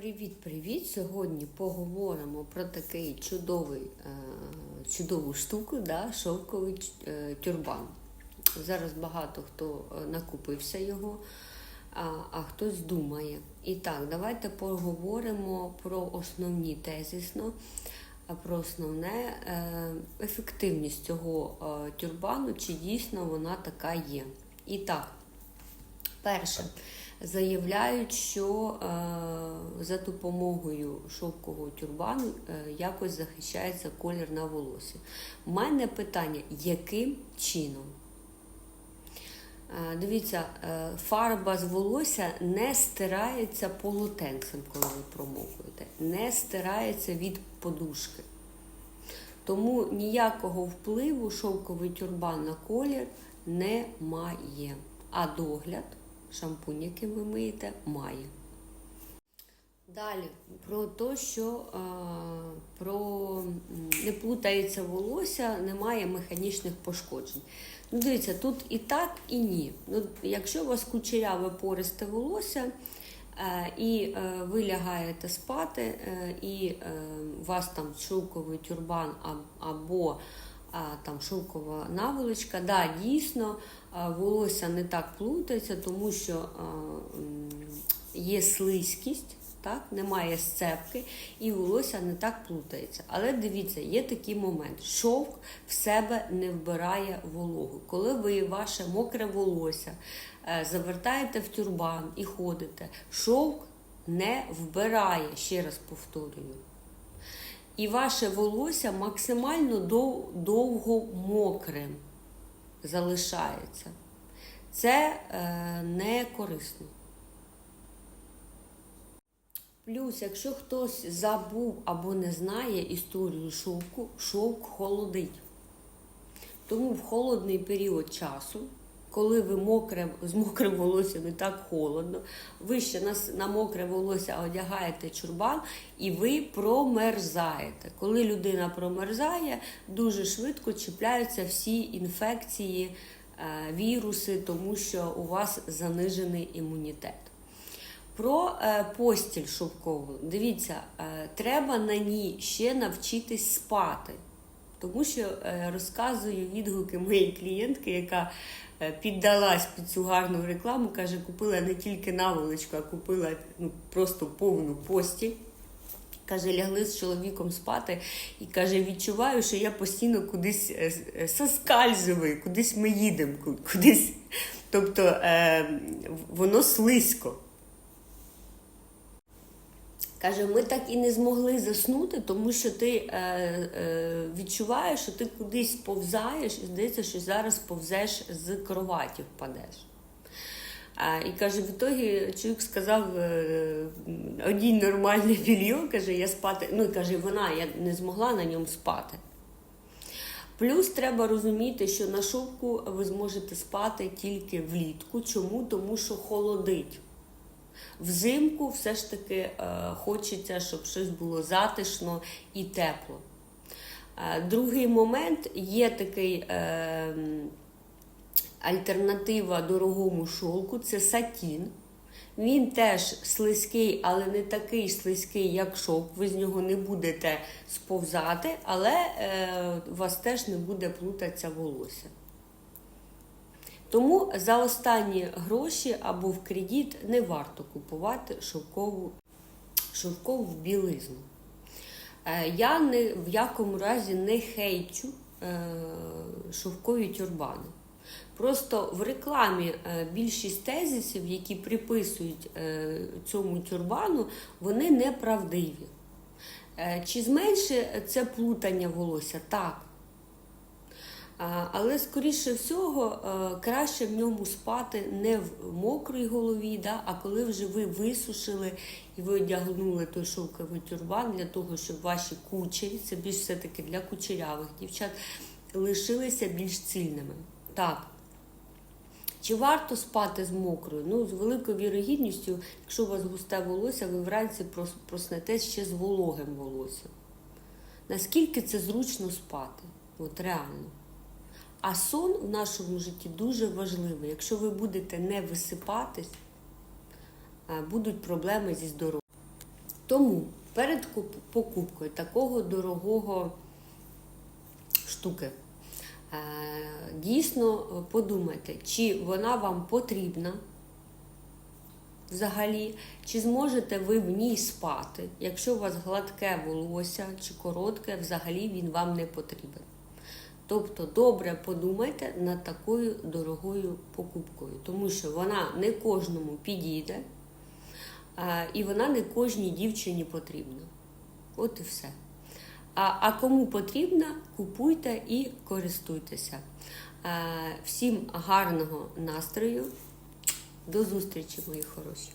Привіт-привіт! Сьогодні поговоримо про такий чудовий, е, чудову штуку, да, шовковий е, тюрбан. Зараз багато хто е, накупився його, а, а хтось думає. І так, давайте поговоримо про основні тезисно, про основне ефективність цього тюрбану, чи дійсно вона така є. І так, Перше, заявляють, що е, за допомогою шовкового тюрбану е, якось захищається колір на волосі. У мене питання, яким чином? Е, дивіться, фарба з волосся не стирається полотенцем, коли ви промокуєте, не стирається від подушки. Тому ніякого впливу шовковий тюрбан на колір не має. А догляд, шампунь, яким ви миєте, має. Далі про те, що е, про не плутається волосся, немає механічних пошкоджень. Ну, дивіться, тут і так, і ні. Ну, якщо у вас кучеряве пористе волосся, е, і е, ви лягаєте спати, е, і е, у вас там шовковий тюрбан а- або а, там шовкова наволочка, да, дійсно волосся не так плутається, тому що є слизькість. Так, немає сцепки і волосся не так плутається. Але дивіться, є такий момент: шовк в себе не вбирає вологу. Коли ви ваше мокре волосся е, завертаєте в тюрбан і ходите, шовк не вбирає, ще раз повторюю. І ваше волосся максимально дов- довго мокрим залишається. Це е, не корисно. Плюс, якщо хтось забув або не знає історію шовку, шовк холодить. Тому в холодний період часу, коли ви мокре, з мокрим волоссям і так холодно, ви ще на, на мокре волосся одягаєте чурбан і ви промерзаєте. Коли людина промерзає, дуже швидко чіпляються всі інфекції, е, віруси, тому що у вас занижений імунітет. Про е, постіль шовкову. Дивіться, е, треба на ній ще навчитись спати. Тому що е, розказую відгуки моєї клієнтки, яка е, піддалась під цю гарну рекламу, каже, купила не тільки наволочку, а купила ну, просто повну постіль. Каже, лягли з чоловіком спати і каже, відчуваю, що я постійно кудись е, соскальзую, кудись ми їдемо, кудись. Тобто воно слизько. Каже, ми так і не змогли заснути, тому що ти е, е, відчуваєш, що ти кудись повзаєш, і здається, що зараз повзеш з кроваті впадеш. А, і каже, в ітогі чоловік сказав е, одінь нормальне більйо, каже, я спати. Ну і каже, вона я не змогла на ньому спати. Плюс треба розуміти, що на шовку ви зможете спати тільки влітку. Чому? Тому що холодить. Взимку все ж таки е, хочеться, щоб щось було затишно і тепло. Е, другий момент є такий е, альтернатива дорогому шовку це сатін. Він теж слизький, але не такий слизький, як шовк. Ви з нього не будете сповзати, але у вас теж не буде плутатися волосся. Тому за останні гроші або в кредит не варто купувати шовкову, шовкову білизну. Е, Я не, в якому разі не хейчу е, шовкові тюрбани. Просто в рекламі е, більшість тезисів, які приписують цьому тюрбану, вони неправдиві. Чи зменшує це плутання волосся? Так. Але, скоріше всього, е, краще в ньому спати не в мокрій голові, да, а коли вже ви висушили і ви одягнули той шовковий тюрбан для того, щоб ваші кучері, це більш все-таки для кучерявих дівчат, лишилися більш цільними. Так. Чи варто спати з мокрою? Ну, з великою вірогідністю, якщо у вас густе волосся, ви вранці прос- проснетесь ще з вологим волоссям. Наскільки це зручно спати? От реально. А сон в нашому житті дуже важливий. Якщо ви будете не висипатись, будуть проблеми зі здоров'ям. Тому перед покупкою такого дорогого штуки. е, Дійсно подумайте, чи вона вам потрібна взагалі, чи зможете ви в ній спати, якщо у вас гладке волосся чи коротке, взагалі він вам не потрібен. Тобто добре подумайте над такою дорогою покупкою, тому що вона не кожному підійде, і вона не кожній дівчині потрібна. От і все. А, а кому потрібно, купуйте і користуйтеся. Всім гарного настрою. До зустрічі, мої хороші.